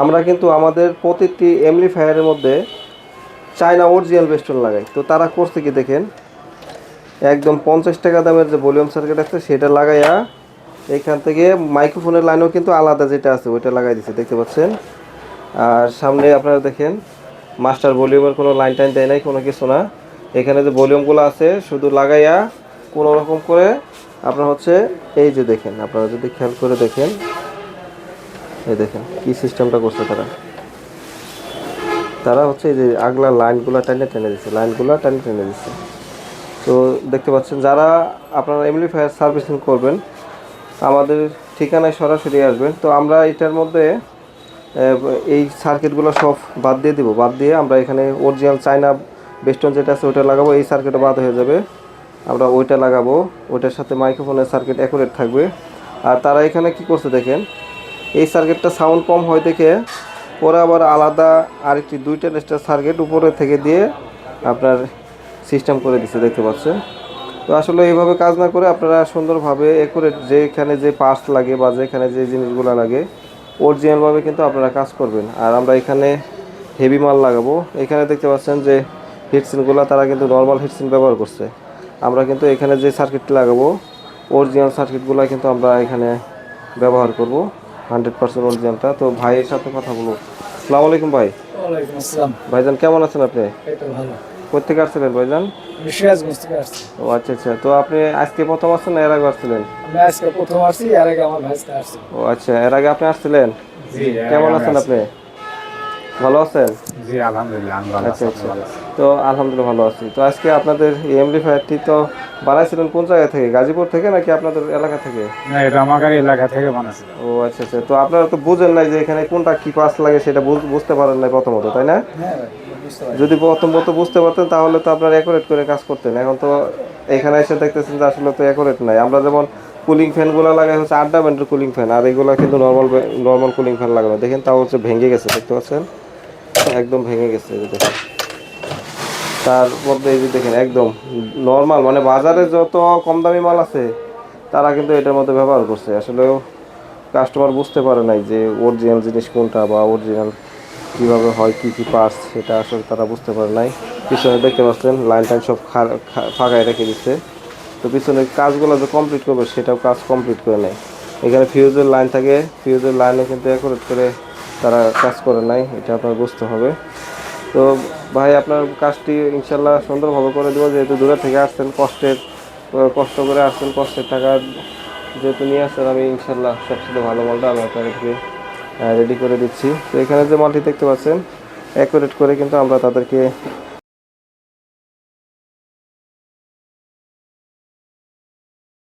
আমরা কিন্তু আমাদের প্রতিটি এমপ্লিফায়ারের মধ্যে চায়না অরিজিনাল বেস্টন লাগাই। তো তারা করছে কি দেখেন? একদম পঞ্চাশ টাকা দামের যে ভলিউম সার্কিট আছে, সেটা লাগাইয়া এখান থেকে মাইক্রোফোনের লাইনও কিন্তু আলাদা যেটা আছে, ওইটা লাগাই দিচ্ছে দেখতে পাচ্ছেন? আর সামনে আপনারা দেখেন মাস্টার ভলিউমের কোনো লাইন টাইন দেয় নাই, কোনো কিছু না। এখানে যে ভলিউমগুলো আছে, শুধু লাগাইয়া কোনো রকম করে আপনার হচ্ছে, এই যে দেখেন, আপনারা যদি খেয়াল করে দেখেন এই দেখেন, কি সিস্টেমটা করছে তারা? তারা হচ্ছে এই যে আগলা লাইনগুলো টেনে টেনে দিচ্ছে লাইনগুলো টেনে টেনে দিচ্ছে তো দেখতে পাচ্ছেন, যারা আপনারা এমপ্লিফায়ার সার্ভিসিং করবেন, আমাদের ঠিকানায় সরাসরি আসবেন। তো আমরা এটার মধ্যে এই সার্কিটগুলো সব বাদ দিয়ে দিব। বাদ দিয়ে আমরা এখানে অরিজিনাল চায়না বেস্টন যেটা আছে ওইটা লাগাবো। এই সার্কিটও বাদ হয়ে যাবে। আমরা ওইটা লাগাবো। ওইটার সাথে মাইক্রোফোনের সার্কিট অ্যাকুরেট থাকবে। আর তারা এখানে কি করছে দেখেন এই সার্কিটটা সাউন্ড কম হয় দেখে। পরে আবার আলাদা আরেকটি দুইটা টেস্টার সার্কিট উপরে থেকে দিয়ে আপনার সিস্টেম করে দিচ্ছে দেখতে পাচ্ছেন? তো আসলে এইভাবে কাজ না করে আপনারা সুন্দরভাবে একুরেট যেখানে যে পার্টস লাগে বা যেখানে যে জিনিসগুলো লাগে অরিজিনালভাবে কিন্তু আপনারা কাজ করবেন। আর আমরা এখানে হেভি মাল লাগাবো। এখানে দেখতে পাচ্ছেন যে হিটসিনগুলো তারা কিন্তু নর্মাল হিটসিন ব্যবহার করছে। আমরা কিন্তু এখানে যে সার্কিটটি লাগাবো অরিজিনাল সার্কিটগুলো কিন্তু আমরা এখানে ব্যবহার করব। হান্ড্রেড পার্সেন্ট অরিজিনালটা। তো ভাইয়ের সাথে কথা বলব। আসসালামু আলাইকুম ভাই। ভাইজান কেমন আছেন আপনি? কোথেকে আসছিলেন ভাইজান? সিরাজগঞ্জ থেকে আসছি। ও আচ্ছা আচ্ছা। তো আপনি আজকে প্রথম আসছেন না এর আগে আসছিলেন? আমি আজকে প্রথম আসছি আর আগে আমার আসছে। ও আচ্ছা। এর আগে আপনি আসছিলেন? কেমন আছেন আপনি? ভালো আছেন? জি আলহামদুলিল্লাহ আচ্ছা আচ্ছা। তো আলহামদুলিল্লাহ ভালো আছি। তো আজকে আপনাদের এই এমপ্লিফায়ারটি তো বানাইছিলেন কোন জায়গা থেকে? গাজীপুর থেকে নাকি আপনাদের এলাকা থেকে? না এটা আমার এলাকা থেকে বানাচ্ছে ও আচ্ছা আচ্ছা। তো আপনারা তো বুঝেন নাই যে এখানে কোনটা কি পাস লাগে সেটা বুঝ- বুঝতে পারেন না প্রথমত তাই না? হ্যাঁ ভাই বুঝতে পারি যদি প্রথমত বুঝতে পারতেন তাহলে তো আপনারা অ্যাকোরেট করে কাজ করতেন। এখন তো এখানে এসে দেখতেছেন যে আসলে তো অ্যাকোরেট নাই। আমরা যেমন কুলিং ফ্যানগুলো লাগাই হচ্ছে আড্ডা ব্যান্ডের কুলিং ফ্যান আর এগুলো কিন্তু নর্মাল নর্মাল কুলিং ফ্যান লাগানো। দেখেন তাও হচ্ছে ভেঙে গেছে দেখতে পাচ্ছেন? একদম ভেঙে গেছে দেখেন। তার মধ্যে এই যে দেখেন, একদম নর্মাল মানে বাজারে যত কম দামি মাল আছে, তারা কিন্তু এটার মধ্যে ব্যবহার করছে। আসলেও কাস্টমার বুঝতে পারে নাই যে অরিজিনাল জিনিস কোনটা বা অরিজিনাল কীভাবে হয়, কী কী পার্টস সেটা আসলে তারা বুঝতে পারে নাই। পিছনে দেখতে পাচ্ছেন লাইন টাইন সব ফাঁকায় রেখে দিচ্ছে। তো পিছনে কাজগুলো যে কমপ্লিট করবে, সেটাও কাজ কমপ্লিট করে নেয়। এখানে ফিউজের লাইন থাকে। ফিউজের লাইনে কিন্তু অ্যাকুরেট করে তারা কাজ করে নাই, এটা আপনার বুঝতে হবে। তো ভাই, আপনার কাজটি ইনশাল্লাহ সুন্দরভাবে করে দেবো। যেহেতু দূরে থেকে আসছেন, কষ্টের কষ্ট করে আসছেন, কষ্টের টাকা যেহেতু নিয়ে আসছেন, আমি ইনশাল্লাহ সবচেয়ে ভালো মালটা আমি আপনাদেরকে রেডি করে দিচ্ছি। তো এখানে যে মালটি দেখতে পাচ্ছেন অ্যাকুরেট করে কিন্তু আমরা তাদেরকে